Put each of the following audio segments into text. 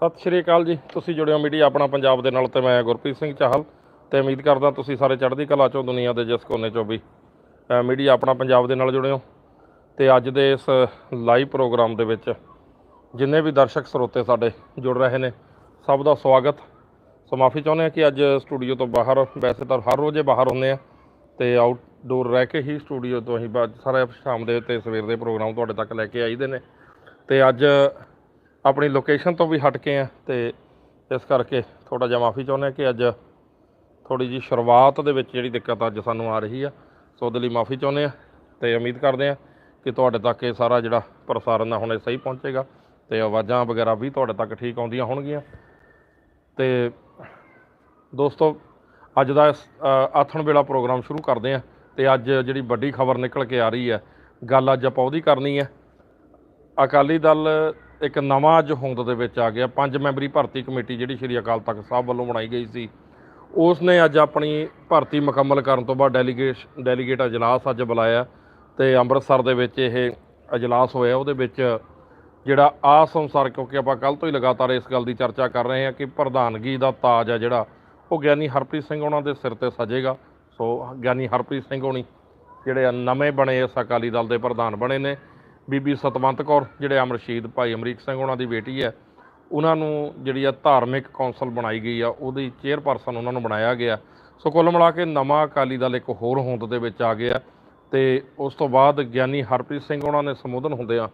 ਸਤਿ ਸ਼੍ਰੀ ਅਕਾਲ ਜੀ। ਤੁਸੀਂ ਜੁੜੇ ਹੋ ਮੀਡੀਆ ਆਪਣਾ ਪੰਜਾਬ ਦੇ ਨਾਲ ਤੇ ਮੈਂ ਗੁਰਪ੍ਰੀਤ ਸਿੰਘ ਚਾਹਲ ਤੇ ਉਮੀਦ ਕਰਦਾ ਤੁਸੀਂ ਸਾਰੇ ਚੜ੍ਹਦੀ ਕਲਾ ਚੋਂ, ਦੁਨੀਆ ਦੇ ਜਿਸ ਕੋਨੇ ਚੋਂ ਵੀ। ਮੀਡੀਆ ਆਪਣਾ ਪੰਜਾਬ ਦੇ ਨਾਲ ਜੁੜੇ ਹੋ ਤੇ ਅੱਜ ਦੇ ਇਸ ਲਾਈਵ ਪ੍ਰੋਗਰਾਮ ਦੇ ਵਿੱਚ ਜਿੰਨੇ ਵੀ ਦਰਸ਼ਕ ਸਰੋਤੇ ਸਾਡੇ ਜੁੜ ਰਹੇ ਨੇ, ਸਭ ਦਾ ਸਵਾਗਤ। ਸੋ ਮਾਫੀ ਚਾਹੁੰਦੇ ਹਾਂ ਕਿ ਅੱਜ ਸਟੂਡੀਓ ਤੋਂ ਬਾਹਰ, ਵੈਸੇ ਤਾਂ ਹਰ ਰੋਜ਼ੇ ਬਾਹਰ ਹੁੰਦੇ ਆ ਤੇ ਆਊਟਡੋਰ ਰਹਿ ਕੇ ਹੀ ਸਟੂਡੀਓ ਤੋਂ ਅਸੀਂ ਬਾ- ਸਾਰਾ ਸ਼ਾਮ ਦੇ ਤੇ ਸਵੇਰ ਦੇ ਪ੍ਰੋਗਰਾਮ ਤੁਹਾਡੇ ਤੱਕ ਲੈ ਕੇ ਆਈਦੇ ਨੇ। ਤੇ ਅੱਜ ਆਪਣੀ ਲੋਕੇਸ਼ਨ ਤੋਂ ਵੀ ਹਟ ਕੇ ਆ ਤੇ ਇਸ ਕਰਕੇ ਥੋੜਾ ਜਿਹਾ ਮਾਫੀ ਚਾਹੁੰਦੇ ਹਾਂ ਕਿ ਅੱਜ ਥੋੜੀ ਜੀ ਸ਼ੁਰੂਆਤ ਦੇ ਵਿੱਚ ਜਿਹੜੀ ਦਿੱਕਤ ਅੱਜ ਸਾਨੂੰ ਆ ਰਹੀ ਆ ਸੋ ਉਹਦੇ ਲਈ ਮਾਫੀ ਚਾਹੁੰਦੇ ਆ ਤੇ ਉਮੀਦ ਕਰਦੇ ਆ ਕਿ ਤੁਹਾਡੇ ਤੱਕ ਇਹ ਸਾਰਾ ਜਿਹੜਾ ਪ੍ਰਸਾਰਣ ਆ ਹੁਣ ਇਹ ਸਹੀ ਪਹੁੰਚੇਗਾ ਤੇ ਆਵਾਜ਼ਾਂ ਵਗੈਰਾ ਵੀ ਤੁਹਾਡੇ ਤੱਕ ਠੀਕ ਆਉਂਦੀਆਂ ਹੋਣਗੀਆਂ। ਤੇ ਦੋਸਤੋ ਅੱਜ ਦਾ ਇਸ, ਆਥਣ ਵੇਲਾ ਪ੍ਰੋਗਰਾਮ ਸ਼ੁਰੂ ਕਰਦੇ ਆ ਤੇ ਅੱਜ ਜਿਹੜੀ ਵੱਡੀ ਖਬਰ ਨਿਕਲ ਕੇ ਆ ਰਹੀ ਹੈ ਗੱਲ ਅੱਜ ਆਪਾਂ ਉਹਦੀ ਕਰਨੀ ਹੈ। ਅਕਾਲੀ ਦਲ ਇੱਕ ਨਵਾਂ ਅੱਜ ਹੋਂਦ ਦੇ ਵਿੱਚ ਆ ਗਿਆ। ਪੰਜ ਮੈਂਬਰੀ ਭਰਤੀ ਕਮੇਟੀ ਜਿਹੜੀ ਸ਼੍ਰੀ ਅਕਾਲ ਤਖਤ ਸਾਹਿਬ ਵੱਲੋਂ ਬਣਾਈ ਗਈ ਸੀ। ਉਸ ਨੇ ਅੱਜ ਆਪਣੀ ਭਰਤੀ ਮੁਕੰਮਲ ਕਰਨ ਤੋਂ ਬਾਅਦ ਡੈਲੀਗੇਟ ਡੈਲੀਗੇਟ ਅਜਲਾਸ ਅੱਜ ਬੁਲਾਇਆ ਤੇ ਅੰਮ੍ਰਿਤਸਰ ਦੇ ਵਿੱਚ ਇਹ ਅਜਲਾਸ ਹੋਇਆ। ਉਹਦੇ ਵਿੱਚ ਜਿਹੜਾ ਆਸ ਅਨੁਸਾਰ ਕਿਉਂਕਿ ਆਪਾਂ ਕੱਲ ਤੋਂ ਹੀ ਲਗਾਤਾਰ ਇਸ ਗੱਲ ਦੀ ਚਰਚਾ ਕਰ ਰਹੇ ਹਾਂ ਕਿ ਪ੍ਰਧਾਨਗੀ ਦਾ ਤਾਜ ਆ ਜਿਹੜਾ, ਉਹ ਗਿਆਨੀ ਹਰਪ੍ਰੀਤ ਸਿੰਘ ਉਹਨਾਂ ਦੇ ਸਿਰ ਤੇ ਸਜੇਗਾ। ਸੋ ਗਿਆਨੀ ਹਰਪ੍ਰੀਤ ਸਿੰਘ ਹੋਣੀ ਜਿਹੜੇ ਨਵੇਂ ਬਣੇ ਇਸ ਅਕਾਲੀ ਦਲ ਦੇ ਪ੍ਰਧਾਨ ਬਣੇ ਨੇ। ਬੀਬੀ ਸਤਵੰਤ ਕੌਰ, ਜਿਹੜੇ ਅਮਰ ਸ਼ਹੀਦ ਭਾਈ ਅਮਰੀਕ ਸਿੰਘ ਉਹਨਾਂ ਦੀ ਬੇਟੀ ਹੈ, ਉਹਨਾਂ ਨੂੰ ਜਿਹੜੀ ਆ ਧਾਰਮਿਕ ਕੌਂਸਲ ਬਣਾਈ ਗਈ ਆ, ਉਹਦੀ ਚੇਅਰਪਰਸਨ ਉਹਨਾਂ ਨੂੰ ਬਣਾਇਆ ਗਿਆ। ਸੋ ਕੁੱਲ ਮਿਲਾ ਕੇ ਨਵਾਂ ਅਕਾਲੀ ਦਲ ਇੱਕ ਹੋਰ ਹੋਂਦ ਦੇ ਵਿੱਚ ਆ ਗਿਆ ਤੇ ਉਸ ਤੋਂ ਬਾਅਦ ਗਿਆਨੀ ਹਰਪ੍ਰੀਤ ਸਿੰਘ ਉਹਨਾਂ ਨੇ ਸੰਬੋਧਨ ਹੁੰਦੇ ਆ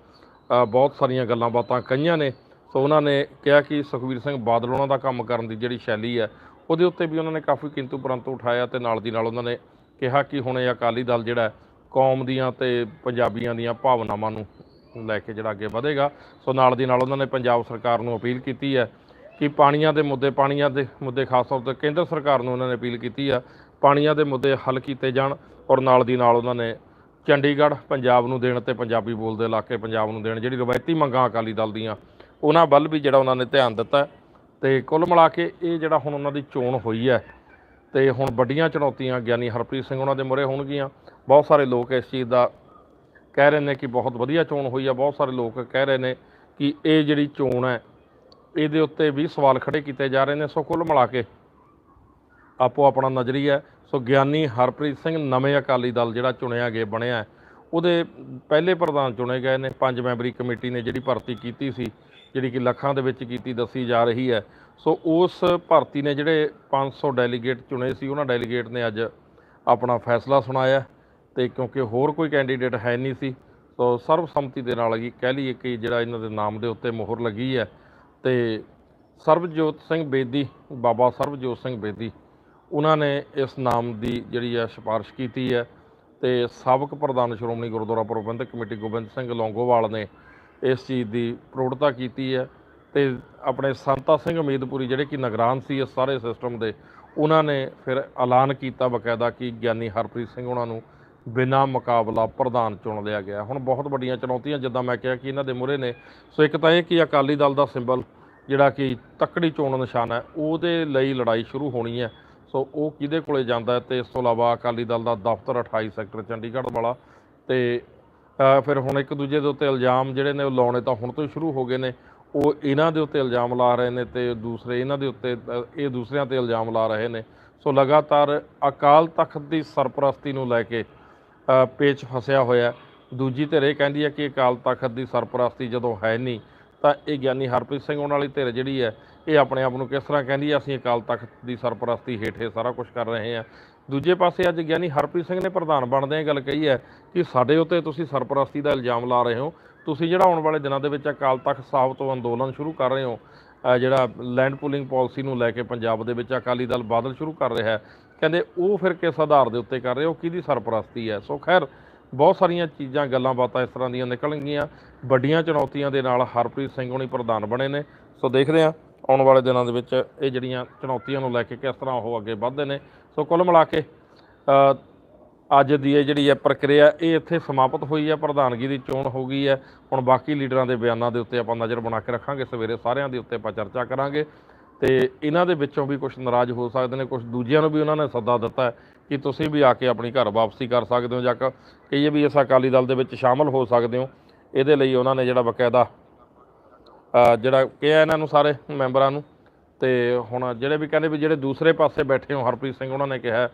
ਬਹੁਤ ਸਾਰੀਆਂ ਗੱਲਾਂ ਬਾਤਾਂ ਕਹੀਆਂ ਨੇ। ਸੋ ਉਹਨਾਂ ਨੇ ਕਿਹਾ ਕਿ ਸੁਖਵੀਰ ਸਿੰਘ ਬਾਦਲ ਉਹਨਾਂ ਦਾ ਕੰਮ ਕਰਨ ਦੀ ਜਿਹੜੀ ਸ਼ੈਲੀ ਹੈ, ਉਹਦੇ ਉੱਤੇ ਵੀ ਉਹਨਾਂ ਨੇ ਕਾਫੀ ਕਿੰਤੂ ਪਰੰਤੂ ਉਠਾਇਆ ਤੇ ਨਾਲ ਦੀ ਨਾਲ ਉਹਨਾਂ ਨੇ ਕਿਹਾ ਕਿ ਹੁਣ ਇਹ ਅਕਾਲੀ ਦਲ ਜਿਹੜਾ ਕੌਮ ਦੀਆਂ ਤੇ ਪੰਜਾਬੀਆਂ ਦੀਆਂ ਭਾਵਨਾਵਾਂ ਨੂੰ ਲੈ ਕੇ ਜਿਹੜਾ ਅੱਗੇ ਵਧੇਗਾ ਸੋ ਨਾਲ ਦੀ ਨਾਲ ਉਹਨਾਂ ਨੇ ਪੰਜਾਬ ਸਰਕਾਰ ਨੂੰ ਅਪੀਲ ਕੀਤੀ ਹੈ ਕਿ ਪਾਣੀਆਂ ਦੇ ਮੁੱਦੇ, ਪਾਣੀਆਂ ਦੇ ਮੁੱਦੇ ਖਾਸ ਤੌਰ ਤੇ ਕੇਂਦਰ ਸਰਕਾਰ ਨੂੰ ਉਹਨਾਂ ਨੇ ਅਪੀਲ ਕੀਤੀ ਆ, ਪਾਣੀਆਂ ਦੇ ਮੁੱਦੇ ਹੱਲ ਕੀਤੇ ਜਾਣ ਔਰ ਨਾਲ ਦੀ ਨਾਲ ਉਹਨਾਂ ਨੇ ਚੰਡੀਗੜ੍ਹ ਪੰਜਾਬ ਨੂੰ ਦੇਣ ਤੇ ਪੰਜਾਬੀ ਬੋਲਦੇ ਇਲਾਕੇ ਪੰਜਾਬ ਨੂੰ ਦੇਣ ਜਿਹੜੀ ਰਵਾਇਤੀ ਮੰਗਾਂ ਅਕਾਲੀ ਦਲ ਦੀਆਂ, ਉਹਨਾਂ ਵੱਲ ਵੀ ਜਿਹੜਾ ਉਹਨਾਂ ਨੇ ਧਿਆਨ ਦਿੱਤਾ ਹੈ। ਤੇ ਕੁੱਲ ਮਿਲਾ ਕੇ ਇਹ ਜਿਹੜਾ ਹੁਣ ਉਹਨਾਂ ਦੀ ਚੋਣ ਹੋਈ ਹੈ ਤੇ ਹੁਣ ਵੱਡੀਆਂ ਚੁਣੌਤੀਆਂ, ਗਿਆਨੀ ਹਰਪ੍ਰੀਤ ਸਿੰਘ ਉਹਨਾਂ ਦੇ ਮੁਰੇ ਹੋਣਗੀਆਂ। ਬਹੁਤ ਸਾਰੇ ਲੋਕ ਇਸ ਚੀਜ਼ ਦਾ ਕਹਿ ਰਹੇ ਨੇ ਕਿ ਬਹੁਤ ਵਧੀਆ ਚੋਣ ਹੋਈ ਆ। ਬਹੁਤ ਸਾਰੇ ਲੋਕ ਕਹਿ ਰਹੇ ਨੇ ਕਿ ਇਹ ਜਿਹੜੀ ਚੋਣ ਹੈ, ਇਹਦੇ ਉੱਤੇ ਵੀ ਸਵਾਲ ਖੜੇ ਕੀਤੇ ਜਾ ਰਹੇ ਨੇ। ਸੋ ਕੁੱਲ ਮਿਲਾ ਕੇ ਆਪੋ ਆਪਣਾ ਨਜ਼ਰੀਆ ਸੋ ਗਿਆਨੀ ਹਰਪ੍ਰੀਤ ਸਿੰਘ ਨਵੇਂ ਅਕਾਲੀ ਦਲ ਜਿਹੜਾ ਚੁਣਿਆ ਗਿਆ, ਬਣਿਆ ਉਹਦੇ ਪਹਿਲੇ ਪ੍ਰਧਾਨ ਚੁਣੇ ਗਏ ਨੇ। ਪੰਜ ਮੈਂਬਰੀ ਕਮੇਟੀ ਨੇ ਜਿਹੜੀ ਭਰਤੀ ਕੀਤੀ ਸੀ, ਜਿਹੜੀ ਕਿ ਲੱਖਾਂ ਦੇ ਵਿੱਚ ਕੀਤੀ ਦੱਸੀ ਜਾ ਰਹੀ ਹੈ। ਸੋ ਉਸ ਭਰਤੀ ਨੇ ਜਿਹੜੇ 500 ਡੈਲੀਗੇਟ ਚੁਣੇ ਸੀ, ਉਹਨਾਂ ਡੈਲੀਗੇਟ ਨੇ ਅੱਜ ਆਪਣਾ ਫੈਸਲਾ ਸੁਣਾਇਆ ਤੇ ਕਿਉਂਕਿ ਹੋਰ ਕੋਈ ਕੈਂਡੀਡੇਟ ਹੈ ਨਹੀਂ ਸੀ, ਸੋ ਸਰਬਸੰਮਤੀ ਦੇ ਨਾਲ ਹੀ ਕਹਿ ਲਈਏ ਕਿ ਜਿਹੜਾ ਇਹਨਾਂ ਦੇ ਨਾਮ ਦੇ ਉੱਤੇ ਮੋਹਰ ਲੱਗੀ ਹੈ ਤੇ ਸਰਬਜੋਤ ਸਿੰਘ ਬੇਦੀ, ਬਾਬਾ ਸਰਬਜੋਤ ਸਿੰਘ ਬੇਦੀ, ਉਹਨਾਂ ਨੇ ਇਸ ਨਾਮ ਦੀ ਜਿਹੜੀ ਹੈ ਸਿਫਾਰਿਸ਼ ਕੀਤੀ ਹੈ ਤੇ ਸਾਬਕ ਪ੍ਰਧਾਨ ਸ਼੍ਰੋਮਣੀ ਗੁਰਦੁਆਰਾ ਪ੍ਰਬੰਧਕ ਕਮੇਟੀ ਗੋਬਿੰਦ ਸਿੰਘ ਲੌਂਗੋਵਾਲ ਨੇ ਇਸ ਚੀਜ਼ ਦੀ ਪ੍ਰੋੜਤਾ ਕੀਤੀ ਹੈ। ਤੇ ਆਪਣੇ ਸੰਤਾ ਸਿੰਘ ਉਮੀਦਪੁਰੀ ਜਿਹੜੇ ਕਿ ਨਿਗਰਾਨ ਸੀ ਇਸ ਸਾਰੇ ਸਿਸਟਮ ਦੇ, ਉਹਨਾਂ ਨੇ ਫਿਰ ਐਲਾਨ ਕੀਤਾ ਬਕਾਇਦਾ ਕਿ ਗਿਆਨੀ ਹਰਪ੍ਰੀਤ ਸਿੰਘ ਉਹਨਾਂ ਨੂੰ ਬਿਨਾਂ ਮੁਕਾਬਲਾ ਪ੍ਰਧਾਨ ਚੁਣ ਲਿਆ ਗਿਆ। ਹੁਣ ਬਹੁਤ ਵੱਡੀਆਂ ਚੁਣੌਤੀਆਂ, ਜਿੱਦਾਂ ਮੈਂ ਕਿਹਾ ਕਿ ਇਹਨਾਂ ਦੇ ਮੂਹਰੇ ਨੇ। ਸੋ ਇੱਕ ਤਾਂ ਇਹ ਕਿ ਅਕਾਲੀ ਦਲ ਦਾ ਸਿੰਬਲ ਜਿਹੜਾ ਕਿ ਤੱਕੜੀ ਚੋਣ ਨਿਸ਼ਾਨ ਹੈ, ਉਹਦੇ ਲਈ ਲੜਾਈ ਸ਼ੁਰੂ ਹੋਣੀ ਹੈ। ਸੋ ਉਹ ਕਿਹਦੇ ਕੋਲੇ ਜਾਂਦਾ ਹੈ ਤੇ ਇਸ ਤੋਂ ਇਲਾਵਾ ਅਕਾਲੀ ਦਲ ਦਾ ਦਫ਼ਤਰ 28 ਸੈਕਟਰ ਚੰਡੀਗੜ੍ਹ ਵਾਲਾ ਤੇ ਫਿਰ ਹੁਣ ਇੱਕ ਦੂਜੇ ਦੇ ਉੱਤੇ ਇਲਜ਼ਾਮ ਜਿਹੜੇ ਨੇ ਉਹ ਲਾਉਣੇ ਤਾਂ ਹੁਣ ਤੋਂ ਹੀ ਸ਼ੁਰੂ ਹੋ ਗਏ ਨੇ। ਉਹ ਇਹਨਾਂ ਦੇ ਉੱਤੇ ਇਲਜ਼ਾਮ ਲਾ ਰਹੇ ਨੇ ਤੇ ਦੂਸਰੇ ਇਹਨਾਂ ਦੇ ਉੱਤੇ, ਇਹ ਦੂਸਰਿਆਂ ਤੇ ਇਲਜ਼ਾਮ ਲਾ ਰਹੇ ਨੇ। ਸੋ ਲਗਾਤਾਰ ਅਕਾਲ ਤਖਤ ਦੀ ਸਰਪ੍ਰਸਤੀ ਨੂੰ ਲੈ ਕੇ ਪੇਚ ਫਸਿਆ ਹੋਇਆ। ਦੂਜੀ ਧਿਰ ਇਹ ਕਹਿੰਦੀ ਹੈ ਕਿ ਅਕਾਲ ਤਖਤ ਦੀ ਸਰਪ੍ਰਸਤੀ ਜਦੋਂ ਹੈ ਨਹੀਂ, ਤਾਂ ਇਹ ਗਿਆਨੀ ਹਰਪ੍ਰੀਤ ਸਿੰਘ ਉਹਨਾਂ ਵਾਲੀ ਧਿਰ ਜਿਹੜੀ ਹੈ, ਇਹ ਆਪਣੇ ਆਪ ਨੂੰ ਕਿਸ ਤਰ੍ਹਾਂ ਕਹਿੰਦੀ ਹੈ, ਅਸੀਂ ਅਕਾਲ ਤਖਤ ਦੀ ਸਰਪ੍ਰਸਤੀ ਹੇਠੇ ਸਾਰਾ ਕੁਝ ਕਰ ਰਹੇ ਹਾਂ। ਦੂਜੇ ਪਾਸੇ ਅੱਜ ਗਿਆਨੀ ਹਰਪ੍ਰੀਤ ਸਿੰਘ ਨੇ ਪ੍ਰਧਾਨ ਬਣਦੇ ਇਹ ਗੱਲ ਕਹੀ ਹੈ ਕਿ ਸਾਡੇ ਉੱਤੇ ਤੁਸੀਂ ਸਰਪ੍ਰਸਤੀ ਦਾ ਇਲਜ਼ਾਮ ਲਾ ਰਹੇ ਹੋ। ਤੁਸੀਂ ਜਿਹੜਾ ਆਉਣ ਵਾਲੇ ਦਿਨਾਂ ਦੇ ਵਿੱਚ ਅਕਾਲ ਤਖਤ ਸਾਹਿਬ ਤੋਂ ਅੰਦੋਲਨ ਸ਼ੁਰੂ ਕਰ ਰਹੇ ਹੋ ਜਿਹੜਾ ਲੈਂਡ ਪੂਲਿੰਗ ਪਾਲਿਸੀ ਨੂੰ ਲੈ ਕੇ ਪੰਜਾਬ ਦੇ ਵਿੱਚ ਅਕਾਲੀ ਦਲ ਬਾਦਲ ਸ਼ੁਰੂ ਕਰ ਰਿਹਾ ਹੈ, ਕਹਿੰਦੇ ਉਹ ਫਿਰ ਕਿਸ ਆਧਾਰ ਦੇ ਉੱਤੇ ਕਰ ਰਹੇ ਹੋ, ਕਿਹਦੀ ਸਰਪ੍ਰਸਤੀ ਹੈ? ਸੋ ਖੈਰ, ਬਹੁਤ ਸਾਰੀਆਂ ਚੀਜ਼ਾਂ, ਗੱਲਾਂ ਬਾਤਾਂ ਇਸ ਤਰ੍ਹਾਂ ਦੀਆਂ ਨਿਕਲਣਗੀਆਂ, ਵੱਡੀਆਂ ਚੁਣੌਤੀਆਂ ਦੇ ਨਾਲ ਹਰਪ੍ਰੀਤ ਸਿੰਘ ਹੋਣੀ ਪ੍ਰਧਾਨ ਬਣੇ ਨੇ, ਸੋ ਦੇਖਦੇ ਹਾਂ ਆਉਣ ਵਾਲੇ ਦਿਨਾਂ ਦੇ ਵਿੱਚ ਇਹ ਜਿਹੜੀਆਂ ਚੁਣੌਤੀਆਂ ਨੂੰ ਲੈ ਕੇ ਕਿਸ ਤਰ੍ਹਾਂ ਉਹ ਅੱਗੇ ਵਧਦੇ ਨੇ, ਸੋ ਕੁੱਲ ਮਿਲਾ ਕੇ ਅੱਜ ਦੀ ਇਹ ਜਿਹੜੀ ਹੈ ਪ੍ਰਕਿਰਿਆ, ਇਹ ਇੱਥੇ ਸਮਾਪਤ ਹੋਈ ਹੈ, ਪ੍ਰਧਾਨਗੀ ਦੀ ਚੋਣ ਹੋ ਗਈ ਹੈ। ਹੁਣ ਬਾਕੀ ਲੀਡਰਾਂ ਦੇ ਬਿਆਨਾਂ ਦੇ ਉੱਤੇ ਆਪਾਂ ਨਜ਼ਰ ਬਣਾ ਕੇ ਰੱਖਾਂਗੇ, ਸਵੇਰੇ ਸਾਰਿਆਂ ਦੇ ਉੱਤੇ ਆਪਾਂ ਚਰਚਾ ਕਰਾਂਗੇ। ਤੇ ਇਹਨਾਂ ਦੇ ਵਿੱਚੋਂ ਵੀ ਕੁਝ ਨਾਰਾਜ਼ ਹੋ ਸਕਦੇ ਨੇ ਕੁਝ ਦੂਜਿਆਂ ਨੂੰ ਵੀ ਉਹਨਾਂ ਨੇ ਸੱਦਾ ਦਿੱਤਾ ਕਿ ਤੁਸੀਂ ਵੀ ਆ ਕੇ ਆਪਣੀ ਘਰ ਵਾਪਸੀ ਕਰ ਸਕਦੇ ਹੋ, ਜਾਂ ਕ- ਕਹੀਏ ਵੀ ਇਸ ਅਕਾਲੀ ਦਲ ਦੇ ਵਿੱਚ ਸ਼ਾਮਲ ਹੋ ਸਕਦੇ ਹੋ। ਇਹਦੇ ਲਈ ਉਹਨਾਂ ਨੇ ਜਿਹੜਾ ਬਕਾਇਦਾ ਜਿਹੜਾ ਕਿਹਾ ਇਹਨਾਂ ਨੂੰ ਸਾਰੇ ਮੈਂਬਰਾਂ ਨੂੰ, ਤੇ ਹੁਣ ਜਿਹੜੇ ਵੀ ਕਹਿੰਦੇ ਵੀ ਜਿਹੜੇ ਦੂਸਰੇ ਪਾਸੇ ਬੈਠੇ ਹੋ, ਹਰਪ੍ਰੀਤ ਸਿੰਘ ਉਹਨਾਂ ਨੇ ਕਿਹਾ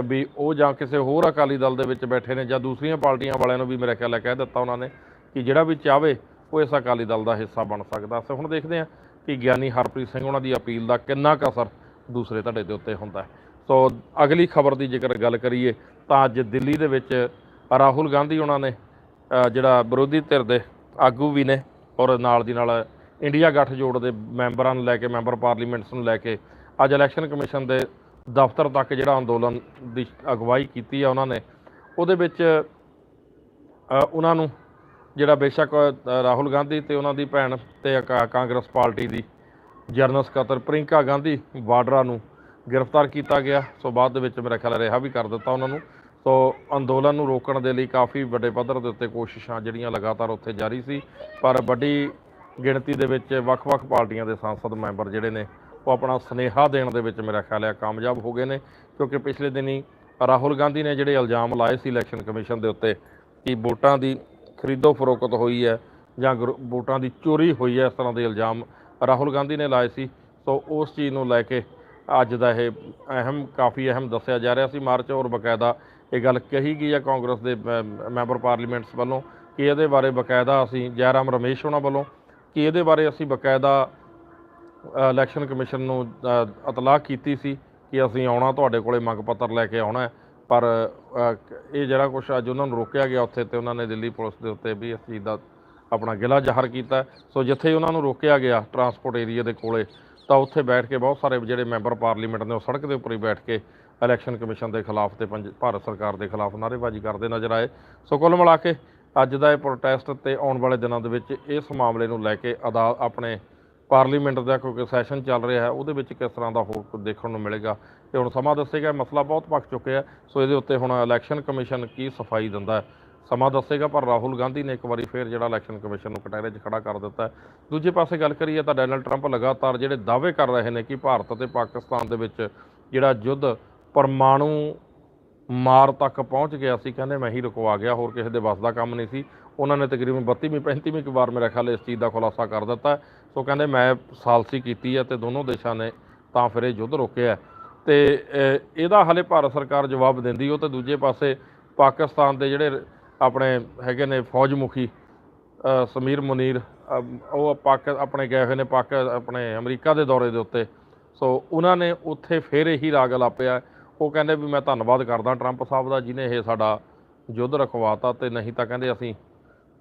ਵੀ ਉਹ ਜਾਂ ਕਿਸੇ ਹੋਰ ਅਕਾਲੀ ਦਲ ਦੇ ਵਿੱਚ ਬੈਠੇ ਨੇ ਜਾਂ ਦੂਸਰੀਆਂ ਪਾਰਟੀਆਂ ਵਾਲਿਆਂ ਨੂੰ ਵੀ ਮੇਰਾ ਖਿਆਲ ਹੈ ਕਹਿ ਦਿੱਤਾ ਉਹਨਾਂ ਨੇ ਕਿ ਜਿਹੜਾ ਵੀ ਚਾਹਵੇ ਉਹ ਇਸ ਅਕਾਲੀ ਦਲ ਦਾ ਹਿੱਸਾ ਬਣ ਸਕਦਾ। ਸੋ ਹੁਣ ਦੇਖਦੇ ਹਾਂ ਕਿ ਗਿਆਨੀ ਹਰਪ੍ਰੀਤ ਸਿੰਘ ਉਹਨਾਂ ਦੀ ਅਪੀਲ ਦਾ ਕਿੰਨਾ ਕੁ ਅਸਰ ਦੂਸਰੇ ਧੜੇ ਦੇ ਉੱਤੇ ਹੁੰਦਾ ਸੋ ਅਗਲੀ ਖਬਰ ਦੀ ਜੇਕਰ ਗੱਲ ਕਰੀਏ ਤਾਂ ਅੱਜ ਦਿੱਲੀ ਦੇ ਵਿੱਚ ਰਾਹੁਲ ਗਾਂਧੀ ਉਹਨਾਂ ਨੇ ਜਿਹੜਾ ਵਿਰੋਧੀ ਧਿਰ ਦੇ ਆਗੂ ਵੀ ਨੇ ਔਰ ਨਾਲ ਦੀ ਨਾਲ ਇੰਡੀਆ ਗੱਠਜੋੜ ਦੇ ਮੈਂਬਰਾਂ ਨੂੰ ਲੈ ਕੇ, ਮੈਂਬਰ ਪਾਰਲੀਮੈਂਟਸ ਨੂੰ ਲੈ ਕੇ ਅੱਜ ਇਲੈਕਸ਼ਨ ਕਮਿਸ਼ਨ ਦੇ ਦਫ਼ਤਰ ਤੱਕ ਜਿਹੜਾ ਅੰਦੋਲਨ ਦੀ ਅਗਵਾਈ ਕੀਤੀ ਆ ਉਹਨਾਂ ਨੇ, ਉਹਦੇ ਵਿੱਚ ਉਹਨਾਂ ਨੂੰ ਜਿਹੜਾ ਬੇਸ਼ੱਕ ਰਾਹੁਲ ਗਾਂਧੀ ਤੇ ਉਹਨਾਂ ਦੀ ਭੈਣ ਤੇ ਕਾ- ਕਾਂਗਰਸ ਪਾਰਟੀ ਦੀ ਜਨਰਲ ਸਕੱਤਰ ਪ੍ਰਿੰਕਾ ਗਾਂਧੀ ਵਾਡਰਾ ਨੂੰ ਗ੍ਰਿਫਤਾਰ ਕੀਤਾ ਗਿਆ। ਸੋ ਬਾਅਦ ਦੇ ਵਿੱਚ ਮੇਰਾ ਖਿਆਲ ਰਿਹਾ ਵੀ ਕਰ ਦਿੱਤਾ ਉਹਨਾਂ ਨੂੰ। ਸੋ ਅੰਦੋਲਨ ਨੂੰ ਰੋਕਣ ਦੇ ਲਈ ਕਾਫੀ ਵੱਡੇ ਪੱਧਰ ਦੇ ਉੱਤੇ ਕੋਸ਼ਿਸ਼ਾਂ ਜਿਹੜੀਆਂ ਲਗਾਤਾਰ ਉੱਥੇ ਜਾਰੀ ਸੀ, ਪਰ ਵੱਡੀ ਗਿਣਤੀ ਦੇ ਵਿੱਚ ਵੱਖ-ਵੱਖ ਪਾਰਟੀਆਂ ਦੇ ਸੰਸਦ ਮੈਂਬਰ ਜਿਹੜੇ ਨੇ ਉਹ ਆਪਣਾ ਸਨੇਹਾ ਦੇਣ ਦੇ ਵਿੱਚ ਮੇਰਾ ਖਿਆਲ ਹੈ ਕਾਮਯਾਬ ਹੋ ਗਏ ਨੇ ਕਿਉਂਕਿ ਪਿਛਲੇ ਦਿਨੀ ਰਾਹੁਲ ਗਾਂਧੀ ਨੇ ਜਿਹੜੇ ਇਲਜ਼ਾਮ ਲਾਏ ਸੀ ਇਲੈਕਸ਼ਨ ਕਮਿਸ਼ਨ ਦੇ ਉੱਤੇ ਕਿ ਵੋਟਾਂ ਦੀ ਖਰੀਦੋ ਫਰੋਖਤ ਹੋਈ ਹੈ ਜਾਂ ਗਰ- ਵੋਟਾਂ ਦੀ ਚੋਰੀ ਹੋਈ ਹੈ ਇਸ ਤਰ੍ਹਾਂ ਦੇ ਇਲਜ਼ਾਮ ਰਾਹੁਲ ਗਾਂਧੀ ਨੇ ਲਾਏ ਸੀ। ਸੋ ਉਸ ਚੀਜ਼ ਨੂੰ ਲੈ ਕੇ ਅੱਜ ਦਾ ਇਹ ਅਹਿਮ ਕਾਫੀ ਅਹਿਮ ਦੱਸਿਆ ਜਾ ਰਿਹਾ ਸੀ ਮਾਰਚ ਔਰ ਬਕਾਇਦਾ ਇਹ ਗੱਲ ਕਹੀ ਗਈ ਹੈ ਕਾਂਗਰਸ ਦੇ ਅ, ਮੈਂਬਰ ਪਾਰਲੀਮੈਂਟਸ ਵੱਲੋਂ ਕਿ ਇਹਦੇ ਬਾਰੇ ਬਕਾਇਦਾ ਅਸੀਂ ਜੈਰਾਮ ਰਮੇਸ਼ ਉਹਨਾਂ ਵੱਲੋਂ ਕਿ ਇਹਦੇ ਬਾਰੇ ਅਸੀਂ ਬਕਾਇਦਾ ਇਲੈਕਸ਼ਨ ਕਮਿਸ਼ਨ ਨੂੰ ਇਤਲਾਹ ਕੀਤੀ ਸੀ ਕਿ ਅਸੀਂ ਆਉਣਾ, ਤੁਹਾਡੇ ਕੋਲੇ ਮੰਗ ਪੱਤਰ ਲੈ ਕੇ ਆਉਣਾ ਪਰ ਇਹ ਜਿਹੜਾ ਕੁਝ ਅੱਜ ਉਹਨਾਂ ਨੂੰ ਰੋਕਿਆ ਗਿਆ ਉੱਥੇ ਤੇ ਉਹਨਾਂ ਨੇ ਦਿੱਲੀ ਪੁਲਿਸ ਦੇ ਉੱਤੇ ਵੀ ਇਸ ਚੀਜ਼ ਦਾ ਆਪਣਾ ਗਿਲਾ ਜ਼ਾਹਰ ਕੀਤਾ ਸੋ ਜਿੱਥੇ ਉਹਨਾਂ ਨੂੰ ਰੋਕਿਆ ਗਿਆ ਟਰਾਂਸਪੋਰਟ ਏਰੀਆ ਦੇ ਕੋਲੇ, ਤਾਂ ਉੱਥੇ ਬੈਠ ਕੇ ਬਹੁਤ ਸਾਰੇ ਜਿਹੜੇ ਮੈਂਬਰ ਪਾਰਲੀਮੈਂਟ ਨੇ ਉਹ ਸੜਕ ਦੇ ਉੱਪਰ ਹੀ ਬੈਠ ਕੇ ਇਲੈਕਸ਼ਨ ਕਮਿਸ਼ਨ ਦੇ ਖਿਲਾਫ ਤੇ ਪੰਜ- ਭਾਰਤ ਸਰਕਾਰ ਦੇ ਖਿਲਾਫ ਨਾਅਰੇਬਾਜ਼ੀ ਕਰਦੇ ਨਜ਼ਰ ਆਏ। ਸੋ ਕੁੱਲ ਮਿਲਾ ਕੇ ਅੱਜ ਦਾ ਇਹ ਪ੍ਰੋਟੈਸਟ ਤੇ ਆਉਣ ਵਾਲੇ ਦਿਨਾਂ ਦੇ ਵਿੱਚ ਇਸ ਮਾਮਲੇ ਨੂੰ ਲੈ ਕੇ ਅਦਾ, ਆਪਣੇ ਪਾਰਲੀਮੈਂਟ ਦਾ ਕਿਉਂਕਿ ਸੈਸ਼ਨ ਚੱਲ ਰਿਹਾ ਹੈ, ਉਹਦੇ ਵਿੱਚ ਕਿਸ ਤਰ੍ਹਾਂ ਦਾ ਹੋਰ ਕੁਝ ਦੇਖਣ ਨੂੰ ਮਿਲੇਗਾ? ਤੇ ਹੁਣ ਸਮਾਂ ਦੱਸੇਗਾ ਮਸਲਾ ਬਹੁਤ ਪੱਕ ਚੁੱਕਿਆ ਸੋ ਇਹਦੇ ਉੱਤੇ ਹੁਣ ਇਲੈਕਸ਼ਨ ਕਮਿਸ਼ਨ ਕੀ ਸਫ਼ਾਈ ਦਿੰਦਾ ਹੈ? ਸਮਾਂ ਦੱਸੇਗਾ ਪਰ ਰਾਹੁਲ ਗਾਂਧੀ ਨੇ ਇੱਕ ਵਾਰੀ ਫੇਰ ਜਿਹੜਾ ਇਲੈਕਸ਼ਨ ਕਮਿਸ਼ਨ ਨੂੰ ਕਟਹਿਰੇ 'ਚ ਖੜਾ ਕਰ ਦਿੱਤਾ ਦੂਜੇ ਪਾਸੇ ਗੱਲ ਕਰੀਏ ਤਾਂ ਡੋਨਲਡ ਟਰੰਪ ਲਗਾਤਾਰ ਜਿਹੜੇ ਦਾਅਵੇ ਕਰ ਰਹੇ ਨੇ ਕਿ ਭਾਰਤ ਅਤੇ ਪਾਕਿਸਤਾਨ ਦੇ ਵਿੱਚ ਜਿਹੜਾ ਯੁੱਧ ਪਰਮਾਣੂ ਮਾਰ ਤੱਕ ਪਹੁੰਚ ਗਿਆ ਸੀ, ਕਹਿੰਦੇ ਮੈਂ ਹੀ ਰੁਕਵਾ ਗਿਆ, ਹੋਰ ਕਿਸੇ ਦੇ ਵੱਸ ਦਾ ਕੰਮ ਨਹੀਂ ਸੀ। ਉਹਨਾਂ ਨੇ ਤਕਰੀਬਨ 32ਵੀਂ 35ਵੀਂ ਕੁ ਵਾਰ ਮੇਰਾ ਖਿਆਲ ਇਸ ਚੀਜ਼ ਦਾ ਖੁਲਾਸਾ ਕਰ ਦਿੱਤਾ। ਸੋ ਕਹਿੰਦੇ ਮੈਂ ਸਾਲਸੀ ਕੀਤੀ ਹੈ ਤੇ ਦੋਨੋਂ ਦੇਸ਼ਾਂ ਨੇ ਤਾਂ ਫਿਰ ਇਹ ਯੁੱਧ ਰੋਕਿਆ ਹੈ। ਤੇ ਇਹਦਾ ਹਲੇ ਭਾਰਤ ਸਰਕਾਰ ਜਵਾਬ ਦਿੰਦੀ, ਉਹ ਤੇ ਦੂਜੇ ਪਾਸੇ ਪਾਕਿਸਤਾਨ ਦੇ ਜਿਹੜੇ ਆਪਣੇ ਹੈਗੇ ਨੇ ਫੌਜ ਮੁਖੀ ਸਮੀਰ ਮੁਨੀਰ ਉਹ ਪਾਕ, ਆਪਣੇ ਗਏ ਹੋਏ ਨੇ ਪਾਕ, ਆਪਣੇ ਅਮਰੀਕਾ ਦੇ ਦੌਰੇ ਦੇ ਉੱਤੇ। ਸੋ ਉਹਨਾਂ ਨੇ ਉੱਥੇ ਫਿਰ ਇਹੀ ਰਾਗ ਲਾਪਿਆ ਉਹ ਕਹਿੰਦੇ ਵੀ ਮੈਂ ਧੰਨਵਾਦ ਕਰਦਾ ਟਰੰਪ ਸਾਹਿਬ ਦਾ, ਜਿਨੇ ਇਹ ਸਾਡਾ ਯੁੱਧ ਰਖਵਾਤਾ ਤੇ ਨਹੀਂ ਤਾਂ ਕਹਿੰਦੇ ਅਸੀਂ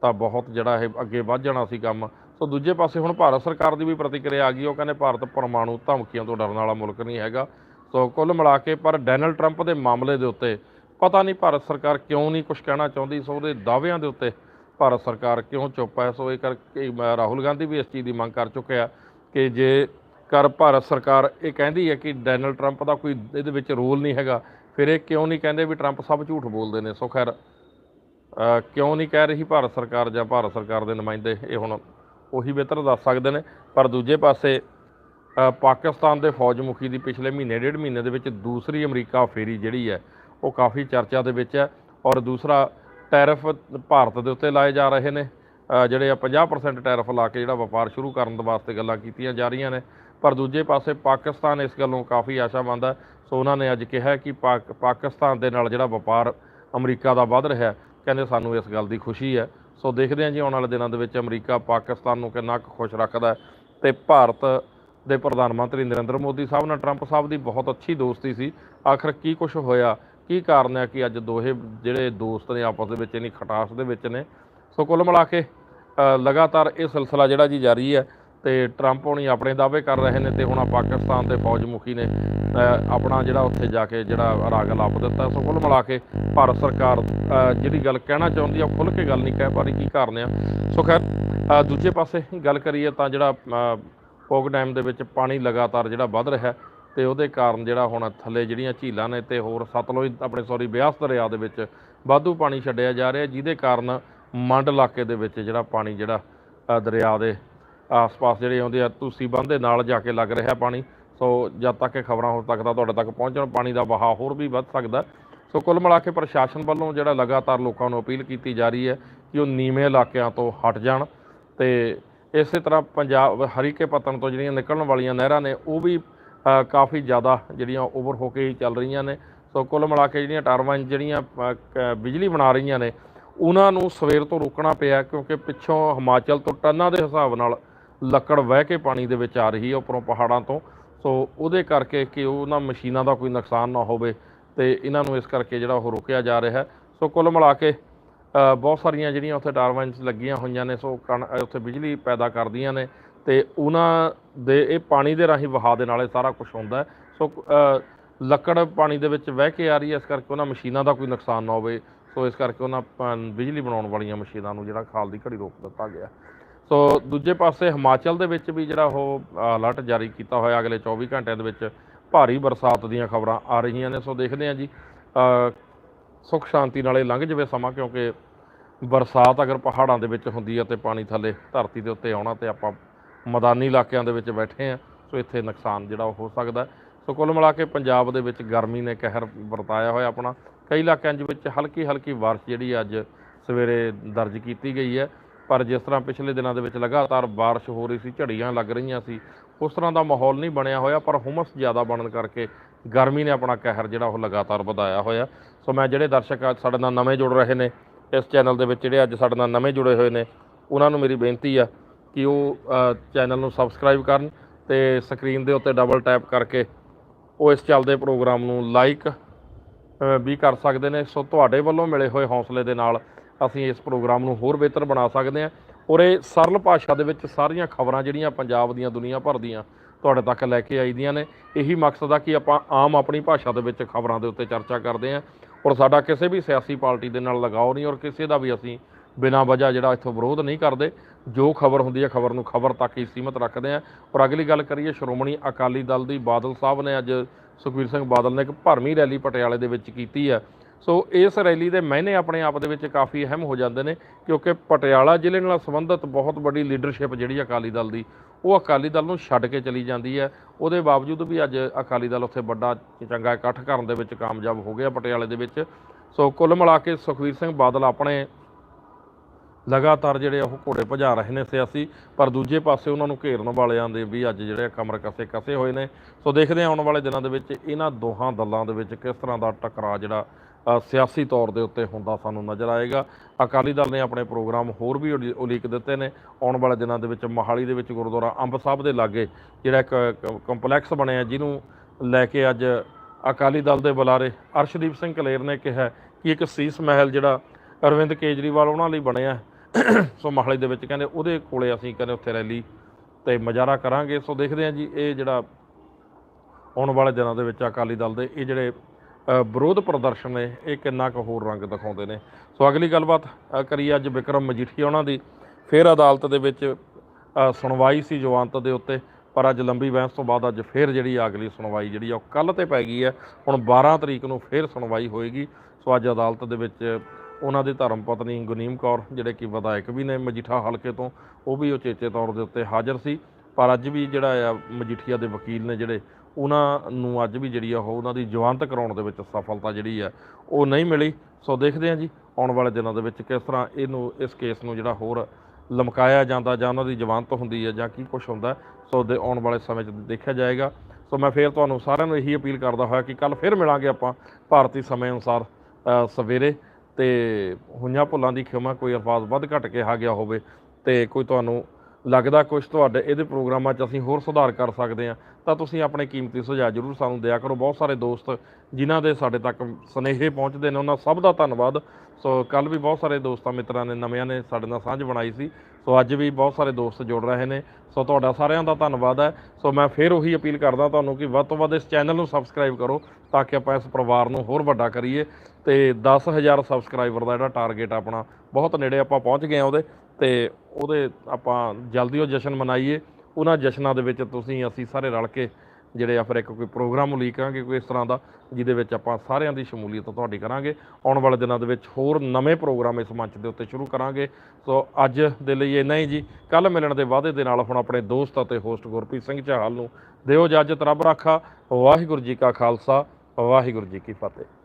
ਤਾਂ ਬਹੁਤ ਜਿਹੜਾ ਇਹ ਅੱਗੇ ਵੱਧ ਜਾਣਾ ਸੀ ਕੰਮ। ਸੋ ਦੂਜੇ ਪਾਸੇ ਹੁਣ ਭਾਰਤ ਸਰਕਾਰ ਦੀ ਵੀ ਪ੍ਰਤੀਕਿਰਿਆ ਆ ਗਈ, ਉਹ ਕਹਿੰਦੇ ਭਾਰਤ ਪਰਮਾਣੂ ਧਮਕੀਆਂ ਤੋਂ ਡਰਨ ਵਾਲਾ ਮੁਲਕ ਨਹੀਂ ਹੈਗਾ। ਸੋ ਕੁੱਲ ਮਿਲਾ ਕੇ ਪਰ ਡੋਨਲਡ ਟਰੰਪ ਦੇ ਮਾਮਲੇ ਦੇ ਉੱਤੇ ਪਤਾ ਨਹੀਂ ਭਾਰਤ ਸਰਕਾਰ ਕਿਉਂ ਨਹੀਂ ਕੁਝ ਕਹਿਣਾ ਚਾਹੁੰਦੀ, ਸੋ ਉਹਦੇ ਦਾਅਵਿਆਂ ਦੇ ਉੱਤੇ ਭਾਰਤ ਸਰਕਾਰ ਕਿਉਂ ਚੁੱਪ ਹੈ? ਸੋ ਇਹ ਕਰਕੇ ਰਾਹੁਲ ਗਾਂਧੀ ਵੀ ਇਸ ਚੀਜ਼ ਦੀ ਮੰਗ ਕਰ ਚੁੱਕਿਆ ਕਿ ਜੇ ਕਰ ਭਾਰਤ ਸਰਕਾਰ ਇਹ ਕਹਿੰਦੀ ਹੈ ਕਿ ਡੋਨਲਡ ਟਰੰਪ ਦਾ ਕੋਈ ਇਹਦੇ ਵਿੱਚ ਰੋਲ ਨਹੀਂ ਹੈਗਾ, ਫਿਰ ਇਹ ਕਿਉਂ ਨਹੀਂ ਕਹਿੰਦੇ ਵੀ ਟਰੰਪ ਸਭ ਝੂਠ ਬੋਲਦੇ ਨੇ? ਸੋ ਖੈਰ ਕਿਉਂ ਨਹੀਂ ਕਹਿ ਰਹੀ ਭਾਰਤ ਸਰਕਾਰ ਜਾਂ ਭਾਰਤ ਸਰਕਾਰ ਦੇ ਨੁਮਾਇੰਦੇ? ਇਹ ਹੁਣ ਉਹੀ ਬਿਹਤਰ ਦੱਸ ਸਕਦੇ ਨੇ। ਪਰ ਦੂਜੇ ਪਾਸੇ ਪਾਕਿਸਤਾਨ ਦੇ ਫੌਜ ਮੁਖੀ ਦੀ ਪਿਛਲੇ ਮਹੀਨੇ, ਡੇਢ ਮਹੀਨੇ ਦੇ ਵਿੱਚ ਦੂਸਰੀ ਅਮਰੀਕਾ ਫੇਰੀ ਜਿਹੜੀ ਹੈ, ਉਹ ਕਾਫੀ ਚਰਚਾ ਦੇ ਵਿੱਚ ਹੈ ਔਰ ਦੂਸਰਾ ਟੈਰਿਫ ਭਾਰਤ ਦੇ ਉੱਤੇ ਲਾਏ ਜਾ ਰਹੇ ਨੇ। ਜਿਹੜੇ ਆ 50% ਟੈਰਿਫ ਲਾ ਕੇ ਜਿਹੜਾ ਵਪਾਰ ਸ਼ੁਰੂ ਕਰਨ ਦੇ ਵਾਸਤੇ ਗੱਲਾਂ ਕੀਤੀਆਂ ਜਾ ਰਹੀਆਂ ਨੇ। ਪਰ ਦੂਜੇ ਪਾਸੇ ਪਾਕਿਸਤਾਨ ਇਸ ਗੱਲੋਂ ਕਾਫੀ ਆਸ਼ਾਵੰਦ ਹੈ ਸੋ ਉਹਨਾਂ ਨੇ ਅੱਜ ਕਿਹਾ ਕਿ ਪਾਕ- ਪਾਕਿਸਤਾਨ ਦੇ ਨਾਲ ਜਿਹੜਾ ਵਪਾਰ ਅਮਰੀਕਾ ਦਾ ਵੱਧ ਰਿਹਾ ਕਹਿੰਦੇ ਸਾਨੂੰ ਇਸ ਗੱਲ ਦੀ ਖੁਸ਼ੀ ਹੈ। ਸੋ ਦੇਖਦੇ ਹਾਂ ਜੀ, ਆਉਣ ਵਾਲੇ ਦਿਨਾਂ ਦੇ ਵਿੱਚ ਅਮਰੀਕਾ ਪਾਕਿਸਤਾਨ ਨੂੰ ਕਿੰਨਾ ਕੁ ਖੁਸ਼ ਰੱਖਦਾ ਹੈ। ਤੇ ਭਾਰਤ ਦੇ ਪ੍ਰਧਾਨ ਮੰਤਰੀ ਨਰਿੰਦਰ ਮੋਦੀ ਸਾਹਿਬ ਨਾਲ ਟਰੰਪ ਸਾਹਿਬ ਦੀ ਬਹੁਤ ਅੱਛੀ ਦੋਸਤੀ ਸੀ। ਆਖਰ ਕੀ ਕੁਝ ਹੋਇਆ? ਕੀ ਕਾਰਨ ਹੈ ਕਿ ਅੱਜ ਦੋਹੇ ਜਿਹੜੇ ਦੋਸਤ ਨੇ ਆਪਸ ਦੇ ਵਿੱਚ ਇੰਨੀ ਖਟਾਸ ਦੇ ਵਿੱਚ ਨੇ? ਸੋ ਕੁੱਲ ਮਿਲਾ ਕੇ ਲਗਾਤਾਰ ਇਹ ਸਿਲਸਿਲਾ ਜਿਹੜਾ ਜੀ ਜਾਰੀ ਹੈ ਤੇ ਟਰੰਪ ਹੋਣੀ ਆਪਣੇ ਦਾਅਵੇ ਕਰ ਰਹੇ ਨੇ ਤੇ ਹੁਣ ਆਹ ਪਾਕਿਸਤਾਨ ਦੇ ਫੌਜ ਮੁਖੀ ਨੇ ਆਪਣਾ ਜਿਹੜਾ ਉੱਥੇ ਜਾ ਕੇ ਜਿਹੜਾ ਰਾਗ ਲਾਪ ਦਿੱਤਾ ਸੋ ਕੁੱਲ ਮਿਲਾ ਕੇ ਭਾਰਤ ਸਰਕਾਰ ਜਿਹੜੀ ਗੱਲ ਕਹਿਣਾ ਚਾਹੁੰਦੀ ਆ ਉਹ ਖੁੱਲ੍ਹ ਕੇ ਗੱਲ ਨਹੀਂ ਕਹਿ ਪਾ ਰਹੀ ਕੀ ਕਾਰਨ ਆ? ਸੋ ਖੈਰ ਦੂਜੇ ਪਾਸੇ ਗੱਲ ਕਰੀਏ ਤਾਂ ਜਿਹੜਾ ਅ, ਪੋਗ ਡੈਮ ਦੇ ਵਿੱਚ ਪਾਣੀ ਲਗਾਤਾਰ ਜਿਹੜਾ ਵੱਧ ਰਿਹਾ ਹੈ ਤੇ ਉਹਦੇ ਕਾਰਨ ਜਿਹੜਾ ਹੁਣ ਥੱਲੇ ਜਿਹੜੀਆਂ ਝੀਲਾਂ ਨੇ ਤੇ ਹੋਰ ਸਤਲੁਜ ਆਪਣੇ ਸੌਰੀ ਬਿਆਸ ਦਰਿਆ ਦੇ ਵਿੱਚ ਵਾਧੂ ਪਾਣੀ ਛੱਡਿਆ ਜਾ ਰਿਹਾ ਜਿਹਦੇ ਕਾਰਨ ਮੰਡ ਇਲਾਕੇ ਦੇ ਵਿੱਚ ਜਿਹੜਾ ਪਾਣੀ ਜਿਹੜਾ ਦਰਿਆ ਦੇ ਆਸ-ਪਾਸ ਜਿਹੜੇ ਆਉਂਦੇ ਆ, ਤੁਸੀਂ ਬੰਦ ਦੇ ਨਾਲ ਜਾ ਕੇ ਲੱਗ ਰਿਹਾ ਪਾਣੀ। ਸੋ ਜਦ ਤੱਕ ਇਹ ਖਬਰਾਂ ਹੋ ਸਕਦਾ ਤੁਹਾਡੇ ਤੱਕ ਪਹੁੰਚਣ, ਪਾਣੀ ਦਾ ਵਹਾਅ ਹੋਰ ਵੀ ਵੱਧ ਸਕਦਾ। ਸੋ ਕੁੱਲ ਮਿਲਾ ਕੇ ਪ੍ਰਸ਼ਾਸਨ ਵੱਲੋਂ ਜਿਹੜਾ ਲਗਾਤਾਰ ਲੋਕਾਂ ਨੂੰ ਅਪੀਲ ਕੀਤੀ ਜਾ ਰਹੀ ਹੈ ਕਿ ਉਹ ਨੀਵੇਂ ਇਲਾਕਿਆਂ ਤੋਂ ਹਟ ਜਾਣ। ਤੇ ਇਸੇ ਤਰ੍ਹਾਂ ਪੰਜਾਬ, ਹਰੀਕੇ ਪਤਨ ਤੋਂ ਜਿਹੜੀਆਂ ਨਿਕਲਣ ਵਾਲੀਆਂ ਨਹਿਰਾਂ ਨੇ, ਉਹ ਵੀ ਕਾਫੀ ਜ਼ਿਆਦਾ ਜਿਹੜੀਆਂ ਓਵਰ ਹੋ ਕੇ ਹੀ ਚੱਲ ਰਹੀਆਂ ਨੇ। ਸੋ ਕੁੱਲ ਮਿਲਾ ਕੇ ਜਿਹੜੀਆਂ ਟਰਬਾਈਨ ਜਿਹੜੀਆਂ ਬਿਜਲੀ ਬਣਾ ਰਹੀਆਂ ਨੇ, ਉਹਨਾਂ ਨੂੰ ਸਵੇਰ ਤੋਂ ਰੋਕਣਾ ਪਿਆ ਕਿਉਂਕਿ ਪਿੱਛੋਂ ਹਿਮਾਚਲ ਤੋਂ ਟਨਾਂ ਦੇ ਹਿਸਾਬ ਨਾਲ ਲੱਕੜ ਵਹਿ ਕੇ ਪਾਣੀ ਦੇ ਵਿੱਚ ਆ ਰਹੀ ਹੈ ਉੱਪਰੋਂ ਪਹਾੜਾਂ ਤੋਂ। ਸੋ ਉਹਦੇ ਕਰਕੇ ਕਿ ਉਹਨਾਂ ਮਸ਼ੀਨਾਂ ਦਾ ਕੋਈ ਨੁਕਸਾਨ ਨਾ ਹੋਵੇ ਤੇ ਇਹਨਾਂ ਨੂੰ ਇਸ ਕਰਕੇ ਜਿਹੜਾ ਉਹ ਰੋਕਿਆ ਜਾ ਰਿਹਾ ਸੋ ਕੁੱਲ ਮਿਲਾ ਕੇ ਬਹੁਤ ਸਾਰੀਆਂ ਜਿਹੜੀਆਂ ਉੱਥੇ ਟਰਬਾਈਨਸ ਲੱਗੀਆਂ ਹੋਈਆਂ ਨੇ, ਸੋ ਕਣ- ਉੱਥੇ ਬਿਜਲੀ ਪੈਦਾ ਕਰਦੀਆਂ ਨੇ ਤੇ ਉਹਨਾਂ ਦੇ, ਇਹ ਪਾਣੀ ਦੇ ਰਾਹੀਂ ਵਹਾਅ ਦੇ ਨਾਲ ਇਹ ਸਾਰਾ ਕੁਝ ਹੁੰਦਾ ਸੋ ਲੱਕੜ ਪਾਣੀ ਦੇ ਵਿੱਚ ਵਹਿ ਕੇ ਆ ਰਹੀ ਹੈ, ਇਸ ਕਰਕੇ ਉਹਨਾਂ ਮਸ਼ੀਨਾਂ ਦਾ ਕੋਈ ਨੁਕਸਾਨ ਨਾ ਹੋਵੇ। ਸੋ ਇਸ ਕਰਕੇ ਉਹਨਾਂ ਪ- ਬਿਜਲੀ ਬਣਾਉਣ ਵਾਲੀਆਂ ਮਸ਼ੀਨਾਂ ਨੂੰ ਜਿਹੜਾ ਖਾਲ ਦੀ ਘੜੀ ਰੋਕ ਦਿੱਤਾ ਗਿਆ ਸੋ ਦੂਜੇ ਪਾਸੇ ਹਿਮਾਚਲ ਦੇ ਵਿੱਚ ਵੀ ਜਿਹੜਾ ਉਹ ਅਲਰਟ ਜਾਰੀ ਕੀਤਾ ਹੋਇਆ ਅਗਲੇ 24 ਘੰਟਿਆਂ ਦੇ ਵਿੱਚ ਭਾਰੀ ਬਰਸਾਤ ਦੀਆਂ ਖਬਰਾਂ ਆ ਰਹੀਆਂ ਨੇ। ਸੋ ਦੇਖਦੇ ਹਾਂ ਜੀ ਅ, ਸੁੱਖ ਸ਼ਾਂਤੀ ਨਾਲੇ ਲੰਘ ਜਾਵੇ ਸਮਾਂ ਕਿਉਂਕਿ ਬਰਸਾਤ ਅਗਰ ਪਹਾੜਾਂ ਦੇ ਵਿੱਚ ਹੁੰਦੀ ਹੈ ਤੇ ਪਾਣੀ ਥੱਲੇ ਧਰਤੀ ਦੇ ਉੱਤੇ ਆਉਣਾ ਤੇ ਆਪਾਂ ਮੈਦਾਨੀ ਇਲਾਕਿਆਂ ਦੇ ਵਿੱਚ ਬੈਠੇ ਆ ਸੋ ਇੱਥੇ ਨੁਕਸਾਨ ਜਿਹੜਾ ਉਹ ਹੋ ਸਕਦਾ ਸੋ ਕੁੱਲ ਮਿਲਾ ਕੇ ਪੰਜਾਬ ਦੇ ਵਿੱਚ ਗਰਮੀ ਨੇ ਕਹਿਰ ਵਰਤਾਇਆ ਹੋਇਆ ਆਪਣਾ। ਕਈ ਇਲਾਕਿਆਂ ਦੇ ਵਿੱਚ ਹਲਕੀ ਹਲਕੀ ਬਾਰਿਸ਼ ਜਿਹੜੀ ਅੱਜ ਸਵੇਰੇ ਦਰਜ ਕੀਤੀ ਗਈ ਹੈ। ਪਰ ਜਿਸ ਤਰ੍ਹਾਂ ਪਿਛਲੇ ਦਿਨਾਂ ਦੇ ਵਿੱਚ ਲਗਾਤਾਰ ਬਾਰਿਸ਼ ਹੋ ਰਹੀ ਸੀ, ਝੜੀਆਂ ਲੱਗ ਰਹੀਆਂ ਸੀ, ਉਸ ਤਰ੍ਹਾਂ ਦਾ ਮਾਹੌਲ ਨਹੀਂ ਬਣਿਆ ਹੋਇਆ, ਪਰ ਹੁਮਸ ਜ਼ਿਆਦਾ ਬਣਨ ਕਰਕੇ ਗਰਮੀ ਨੇ ਆਪਣਾ ਕਹਿਰ ਜਿਹੜਾ ਉਹ ਲਗਾਤਾਰ ਵਧਾਇਆ ਹੋਇਆ। ਸੋ ਮੈਂ ਜਿਹੜੇ ਦਰਸ਼ਕ ਅੱਜ ਸਾਡੇ ਨਾਲ ਨਵੇਂ ਜੁੜ ਰਹੇ ਨੇ, ਇਸ ਚੈਨਲ ਦੇ ਵਿੱਚ ਜਿਹੜੇ ਅੱਜ ਸਾਡੇ ਨਾਲ ਨਵੇਂ ਜੁੜੇ ਹੋਏ ਨੇ, ਉਹਨਾਂ ਨੂੰ ਮੇਰੀ ਬੇਨਤੀ ਆ ਕਿ ਉਹ ਚੈਨਲ ਨੂੰ ਸਬਸਕ੍ਰਾਈਬ ਕਰਨ ਤੇ ਸਕਰੀਨ ਦੇ ਉੱਤੇ ਡਬਲ ਟੈਪ ਕਰਕੇ ਉਹ ਇਸ ਚੱਲਦੇ ਪ੍ਰੋਗਰਾਮ ਨੂੰ ਲਾਈਕ ਵੀ ਕਰ ਸਕਦੇ ਨੇ। ਸੋ ਤੁਹਾਡੇ ਵੱਲੋਂ ਮਿਲੇ ਹੋਏ ਹੌਸਲੇ ਦੇ ਨਾਲ ਅਸੀਂ ਇਸ ਪ੍ਰੋਗਰਾਮ ਨੂੰ ਹੋਰ ਬਿਹਤਰ ਬਣਾ ਸਕਦੇ ਹਾਂ ਔਰ ਇਹ ਸਰਲ ਭਾਸ਼ਾ ਦੇ ਵਿੱਚ ਸਾਰੀਆਂ ਖਬਰਾਂ ਜਿਹੜੀਆਂ ਪੰਜਾਬ ਦੀਆਂ, ਦੁਨੀਆ ਭਰ ਦੀਆਂ ਤੁਹਾਡੇ ਤੱਕ ਲੈ ਕੇ ਆਈਦੀਆਂ ਨੇ। ਇਹੀ ਮਕਸਦ ਆ ਕਿ ਆਪਾਂ ਆਮ ਆਪਣੀ ਭਾਸ਼ਾ ਦੇ ਵਿੱਚ ਖਬਰਾਂ ਦੇ ਉੱਤੇ ਚਰਚਾ ਕਰਦੇ ਹਾਂ ਔਰ ਸਾਡਾ ਕਿਸੇ ਵੀ ਸਿਆਸੀ ਪਾਰਟੀ ਦੇ ਨਾਲ ਲਗਾਓ ਨਹੀਂ ਔਰ ਕਿਸੇ ਦਾ ਵੀ ਅਸੀਂ ਬਿਨਾਂ ਵਜ੍ਹਾ ਜਿਹੜਾ ਇੱਥੋਂ ਵਿਰੋਧ ਨਹੀਂ ਕਰਦੇ। ਜੋ ਖਬਰ ਹੁੰਦੀ ਹੈ, ਖਬਰ ਨੂੰ ਖਬਰ ਤੱਕ ਹੀ ਸੀਮਤ ਰੱਖਦੇ ਹਾਂ। ਔਰ ਅਗਲੀ ਗੱਲ ਕਰੀਏ, ਸ਼੍ਰੋਮਣੀ ਅਕਾਲੀ ਦਲ ਦੀ ਬਾਦਲ ਸਾਹਿਬ ਨੇ ਅੱਜ ਸੁਖਬੀਰ ਸਿੰਘ ਬਾਦਲ ਨੇ ਇੱਕ ਭਰਮੀ ਰੈਲੀ ਪਟਿਆਲੇ ਦੇ ਵਿੱਚ ਕੀਤੀ ਹੈ। ਸੋ ਇਸ ਰੈਲੀ ਦੇ ਮਾਇਨੇ ਆਪਣੇ ਆਪ ਦੇ ਵਿੱਚ ਕਾਫੀ ਅਹਿਮ ਹੋ ਜਾਂਦੇ ਨੇ, ਕਿਉਂਕਿ ਪਟਿਆਲਾ ਜ਼ਿਲ੍ਹੇ ਨਾਲ ਸੰਬੰਧਿਤ ਬਹੁਤ ਵੱਡੀ ਲੀਡਰਸ਼ਿਪ ਜਿਹੜੀ ਅਕਾਲੀ ਦਲ ਦੀ, ਉਹ ਅਕਾਲੀ ਦਲ ਨੂੰ ਛੱਡ ਕੇ ਚਲੀ ਜਾਂਦੀ ਹੈ। ਉਹਦੇ ਬਾਵਜੂਦ ਵੀ ਅੱਜ ਅਕਾਲੀ ਦਲ ਉੱਥੇ ਵੱਡਾ ਚੰਗਾ ਇਕੱਠ ਕਰਨ ਦੇ ਵਿੱਚ ਕਾਮਯਾਬ ਹੋ ਗਿਆ ਪਟਿਆਲੇ ਦੇ ਵਿੱਚ। ਸੋ ਕੁੱਲ ਮਿਲਾ ਕੇ ਸੁਖਬੀਰ ਸਿੰਘ ਬਾਦਲ ਆਪਣੇ ਲਗਾਤਾਰ ਜਿਹੜੇ ਉਹ ਘੋੜੇ ਭਜਾ ਰਹੇ ਨੇ ਸਿਆਸੀ, ਪਰ ਦੂਜੇ ਪਾਸੇ ਉਹਨਾਂ ਨੂੰ ਘੇਰਨ ਵਾਲਿਆਂ ਦੇ ਵੀ ਅੱਜ ਜਿਹੜੇ ਕਮਰ ਕਸੇ ਕਸੇ ਹੋਏ ਨੇ। ਸੋ ਦੇਖਦੇ ਹਾਂ ਆਉਣ ਵਾਲੇ ਦਿਨਾਂ ਦੇ ਵਿੱਚ ਇਹਨਾਂ ਦੋਹਾਂ ਦਲਾਂ ਦੇ ਵਿੱਚ ਕਿਸ ਤਰ੍ਹਾਂ ਦਾ ਟਕਰਾਅ ਜਿਹੜਾ ਸਿਆਸੀ ਤੌਰ ਦੇ ਉੱਤੇ ਹੁੰਦਾ ਸਾਨੂੰ ਨਜ਼ਰ ਆਏਗਾ। ਅਕਾਲੀ ਦਲ ਨੇ ਆਪਣੇ ਪ੍ਰੋਗਰਾਮ ਹੋਰ ਵੀ ਉਲੀ- ਉਲੀਕ ਦਿੱਤੇ ਨੇ। ਆਉਣ ਵਾਲੇ ਦਿਨਾਂ ਦੇ ਵਿੱਚ ਮੋਹਾਲੀ ਦੇ ਵਿੱਚ ਗੁਰਦੁਆਰਾ ਅੰਬ ਸਾਹਿਬ ਦੇ ਲਾਗੇ ਜਿਹੜਾ ਇੱਕ ਕ- ਕੰਪਲੈਕਸ ਬਣਿਆ ਜਿਹਨੂੰ ਲੈ ਕੇ ਅੱਜ ਅਕਾਲੀ ਦਲ ਦੇ ਬੁਲਾਰੇ ਅਰਸ਼ਦੀਪ ਸਿੰਘ ਕਲੇਰ ਨੇ ਕਿਹਾ ਕਿ ਇੱਕ ਸੀਸ ਮਹਿਲ ਜਿਹੜਾ ਅਰਵਿੰਦ ਕੇਜਰੀਵਾਲ ਉਹਨਾਂ ਲਈ ਬਣਿਆ ਸੋ ਮੋਹਾਲੀ ਦੇ ਵਿੱਚ ਕਹਿੰਦੇ ਉਹਦੇ ਕੋਲੇ ਅਸੀਂ ਕਹਿੰਦੇ ਉੱਥੇ ਰੈਲੀ ਤੇ ਮਜ਼ਾਰਾ ਕਰਾਂਗੇ। ਸੋ ਦੇਖਦੇ ਹਾਂ ਜੀ, ਇਹ ਜਿਹੜਾ ਆਉਣ ਵਾਲੇ ਦਿਨਾਂ ਦੇ ਵਿੱਚ ਅਕਾਲੀ ਦਲ ਦੇ ਇਹ ਜਿਹੜੇ ਵਿਰੋਧ ਪ੍ਰਦਰਸ਼ਨ ਨੇ ਇਹ ਕਿੰਨਾ ਕੁ ਹੋਰ ਰੰਗ ਦਿਖਾਉਂਦੇ ਨੇ। ਸੋ ਅਗਲੀ ਗੱਲਬਾਤ ਅ, ਕਰੀਏ ਅੱਜ ਵਿਕਰਮ ਮਜੀਠੀਆ ਉਹਨਾਂ ਦੀ। ਫਿਰ ਅਦਾਲਤ ਦੇ ਵਿੱਚ ਸੁਣਵਾਈ ਸੀ ਜਵਾਨਤ ਦੇ ਉੱਤੇ ਪਰ ਅੱਜ ਲੰਬੀ ਬਹਿਸ ਤੋਂ ਬਾਅਦ ਅੱਜ ਫਿਰ ਜਿਹੜੀ ਅਗਲੀ ਸੁਣਵਾਈ ਜਿਹੜੀ ਆ ਉਹ ਕੱਲ ਤੇ ਪੈ ਗਈ ਹੈ। ਹੁਣ 12 ਤਰੀਕ ਨੂੰ ਫਿਰ ਸੁਣਵਾਈ ਹੋਏਗੀ। ਸੋ ਅੱਜ ਅਦਾਲਤ ਦੇ ਵਿੱਚ ਉਹਨਾਂ ਦੀ ਧਰਮ ਪਤਨੀ ਗੁਨੀਮ ਕੌਰ ਜਿਹੜੇ ਕਿ ਵਿਧਾਇਕ ਵੀ ਨੇ ਮਜੀਠਾ ਹਲਕੇ ਤੋਂ ਉਹ ਵੀ ਉਚੇਚੇ ਤੌਰ ਦੇ ਉੱਤੇ ਹਾਜ਼ਰ ਸੀ। ਪਰ ਅੱਜ ਵੀ ਜਿਹੜਾ ਆ ਮਜੀਠੀਆ ਦੇ ਵਕੀਲ ਨੇ ਜਿਹੜੇ ਉਹਨਾਂ ਨੂੰ ਅੱਜ ਵੀ ਜਿਹੜੀ ਆ ਉਹ ਉਹਨਾਂ ਦੀ ਜਵਾਨਤ ਕਰਾਉਣ ਦੇ ਵਿੱਚ ਸਫਲਤਾ ਜਿਹੜੀ ਆ ਉਹ ਨਹੀਂ ਮਿਲੀ। ਸੋ ਦੇਖਦੇ ਹਾਂ ਜੀ, ਆਉਣ ਵਾਲੇ ਦਿਨਾਂ ਦੇ ਵਿੱਚ ਕਿਸ ਤਰ੍ਹਾਂ ਇਹਨੂੰ, ਇਸ ਕੇਸ ਨੂੰ ਜਿਹੜਾ ਹੋਰ ਲਮਕਾਇਆ ਜਾਂਦਾ ਜਾਂ ਉਹਨਾਂ ਦੀ ਜਵਾਨਤ ਹੁੰਦੀ ਹੈ ਜਾਂ ਕੀ ਕੁਝ ਹੁੰਦਾ, ਸੋ ਦੇ ਆਉਣ ਵਾਲੇ ਸਮੇਂ 'ਚ ਦੇਖਿਆ ਜਾਏਗਾ। ਸੋ ਮੈਂ ਫੇਰ ਤੁਹਾਨੂੰ ਸਾਰਿਆਂ ਨੂੰ ਇਹੀ ਅਪੀਲ ਕਰਦਾ ਹੋਇਆ ਕਿ ਕੱਲ ਫਿਰ ਮਿਲਾਂਗੇ ਆਪਾਂ ਭਾਰਤੀ ਸਮੇਂ ਅਨੁਸਾਰ ਸਵੇਰੇ। ਤੇ ਹੁਈਆਂ ਭੁੱਲਾਂ ਦੀ ਖਿਮਾ ਕੋਈ ਅਲਫਾਜ਼ ਵੱਧ ਘਟ ਕੇ ਆ ਗਿਆ ਹੋਵੇ ਤੇ ਕੋਈ ਤੁਹਾਨੂੰ ਲੱਗਦਾ ਕੁਝ ਤੁਹਾਡੇ ਇਹਦੇ ਪ੍ਰੋਗਰਾਮਾਂ 'ਚ ਅਸੀਂ ਹੋਰ ਸੁਧਾਰ ਕਰ ਸਕਦੇ ਹਾਂ, ਤਾਂ ਤੁਸੀਂ ਆਪਣੇ ਕੀਮਤੀ ਸੁਝਾਅ ਜ਼ਰੂਰ ਸਾਨੂੰ ਦਿਆ ਕਰੋ। ਬਹੁਤ ਸਾਰੇ ਦੋਸਤ ਜਿਨ੍ਹਾਂ ਦੇ ਸਾਡੇ ਤੱਕ ਸੁਨੇਹੇ ਪਹੁੰਚਦੇ ਨੇ, ਉਹਨਾਂ ਸਭ ਦਾ ਧੰਨਵਾਦ। ਸੋ ਕੱਲ ਵੀ ਬਹੁਤ ਸਾਰੇ ਦੋਸਤਾਂ ਮਿੱਤਰਾਂ ਨੇ ਨਵਿਆਂ ਨੇ ਸਾਡੇ ਨਾਲ ਸਾਂਝ ਬਣਾਈ ਸੀ। ਸੋ ਅੱਜ ਵੀ ਬਹੁਤ ਸਾਰੇ ਦੋਸਤ ਜੁੜ ਰਹੇ ਨੇ। ਸੋ ਤੁਹਾਡਾ ਸਾਰਿਆਂ ਦਾ ਧੰਨਵਾਦ ਹੈ। ਸੋ ਮੈਂ ਫਿਰ ਉਹੀ ਅਪੀਲ ਕਰਦਾ ਤੁਹਾਨੂੰ ਕਿ ਵੱਧ ਤੋਂ ਵੱਧ ਇਸ ਚੈਨਲ ਨੂੰ ਸਬਸਕ੍ਰਾਈਬ ਕਰੋ, ਤਾਂ ਕਿ ਆਪਾਂ ਇਸ ਪਰਿਵਾਰ ਨੂੰ ਹੋਰ ਵੱਡਾ ਕਰੀਏ। ਤੇ 10000 ਸਬਸਕ੍ਰਾਈਬਰ ਦਾ ਜਿਹੜਾ ਟਾਰਗੇਟ ਆਪਣਾ, ਬਹੁਤ ਨੇੜੇ ਆਪਾਂ ਪਹੁੰਚ ਗਏ ਆ ਉਹਦੇ। ਤੇ ਉਹਦੇ ਆਪਾਂ ਜਲਦੀ ਉਹ ਜਸ਼ਨ ਮਨਾਈਏ। ਉਹਨਾਂ ਜਸ਼ਨਾਂ ਦੇ ਵਿੱਚ ਤੁਸੀਂ, ਅਸੀਂ ਸਾਰੇ ਰਲ ਕੇ ਜਿਹੜੇ ਆ ਫਿਰ ਇੱਕ ਕੋਈ ਪ੍ਰੋਗਰਾਮ ਉਲੀਕਾਂਗੇ ਕੋਈ ਇਸ ਤਰ੍ਹਾਂ ਦਾ, ਜਿਹਦੇ ਵਿੱਚ ਆਪਾਂ ਸਾਰਿਆਂ ਦੀ ਸ਼ਮੂਲੀਅਤ ਤੁਹਾਡੀ ਕਰਾਂਗੇ। ਆਉਣ ਵਾਲੇ ਦਿਨਾਂ ਦੇ ਵਿੱਚ ਹੋਰ ਨਵੇਂ ਪ੍ਰੋਗਰਾਮ ਇਸ ਮੰਚ ਦੇ ਉੱਤੇ ਸ਼ੁਰੂ ਕਰਾਂਗੇ। ਸੋ ਅੱਜ ਦੇ ਲਈ ਇੰਨਾ ਹੀ ਜੀ। ਕੱਲ ਮਿਲਣ ਦੇ ਵਾਅਦੇ ਦੇ ਨਾਲ ਹੁਣ ਆਪਣੇ ਦੋਸਤ ਅਤੇ ਹੋਸਟ ਗੁਰਪ੍ਰੀਤ ਸਿੰਘ ਚਾਹਲ ਨੂੰ ਦਿਓ ਇਜਾਜ਼ਤ। ਰੱਬ ਰਾਖਾ। ਵਾਹਿਗੁਰੂ ਜੀ ਕਾ ਖਾਲਸਾ। ਵਾਹਿਗੁਰੂ ਜੀ ਕੀ ਫਤਿਹ।